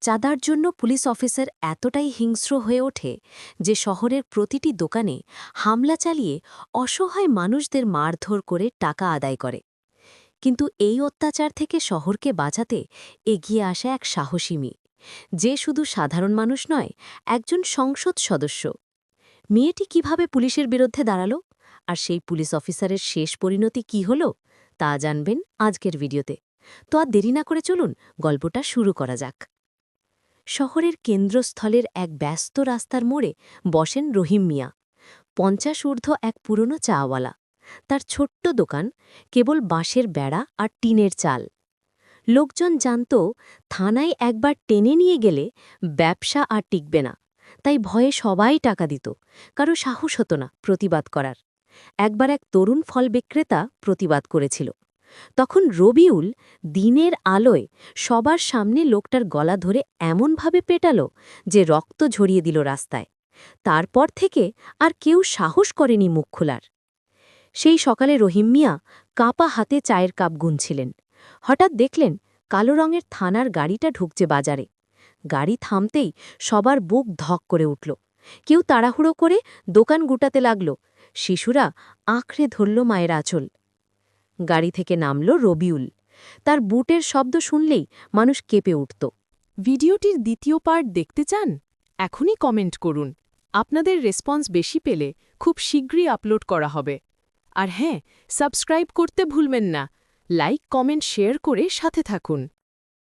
চাঁদার জন্য police officer এতটাই হিংস্র হয়ে ওঠে যে শহরের প্রতিটি দোকানে হামলা চালিয়ে অসহায় মানুষদের মারধর করে টাকা আদায় করে। কিন্তু এই অত্যাচার থেকে শহরকে বাঁচাতে এগিয়ে আসে এক সাহসী মেয়ে। যে শুধু সাধারণ মানুষ নয়, একজন সংসদ সদস্য। মেয়েটি কীভাবে পুলিশের বিরুদ্ধে দাঁড়াল? আর সেই পুলিশ অফিসারের শেষ পরিণতি কি হল? তা জানবেন আজকের ভিডিওতে। তো আর দেরি না করে চলুন, গল্পটা শুরু করা যাক। শহরের কেন্দ্রস্থলের এক ব্যস্ত রাস্তার মোড়ে বসেন রহিম মিয়া। পঞ্চাশ ঊর্ধ্ব এক পুরনো চাওয়ালা। তার ছোট্ট দোকান কেবল বাঁশের বেড়া আর টিনের চাল। লোকজন জানত, থানায় একবার টেনে নিয়ে গেলে ব্যবসা আর টিকবে না। তাই ভয়ে সবাই টাকা দিত। কারও সাহস হতো না প্রতিবাদ করার। একবার এক তরুণ ফল বিক্রেতা প্রতিবাদ করেছিল। তখন রবিউল দিনের আলোয় সবার সামনে লোকটার গলা ধরে এমনভাবে পেটাল যে রক্ত ঝরিয়ে দিল রাস্তায়। তারপর থেকে আর কেউ সাহস করেনি মুখ খোলার। সেই সকালে রহিম মিয়া কাপা হাতে চায়ের কাপ গুনছিলেন। হঠাৎ দেখলেন কালো রঙের থানার গাড়িটা ঢুকছে বাজারে। গাড়ি থামতেই সবার বুক ধক করে উঠল। কেউ তাড়াহুড়ো করে দোকান গুটাতে লাগল। শিশুরা আঁকড়ে ধরল মায়ের আঁচল। গাড়ি থেকে নামল রবিউল। তার বুটের শব্দ শুনলেই মানুষ কেঁপে উঠত। ভিডিওটির দ্বিতীয় পার্ট দেখতে চান? এখনই কমেন্ট করুন। আপনাদের রেসপন্স বেশি পেলে খুব শীঘ্রই আপলোড করা হবে। আর হ্যাঁ সাবস্ক্রাইব করতে ভুলবেন না। লাইক, কমেন্ট, শেয়ার করে সাথে থাকুন।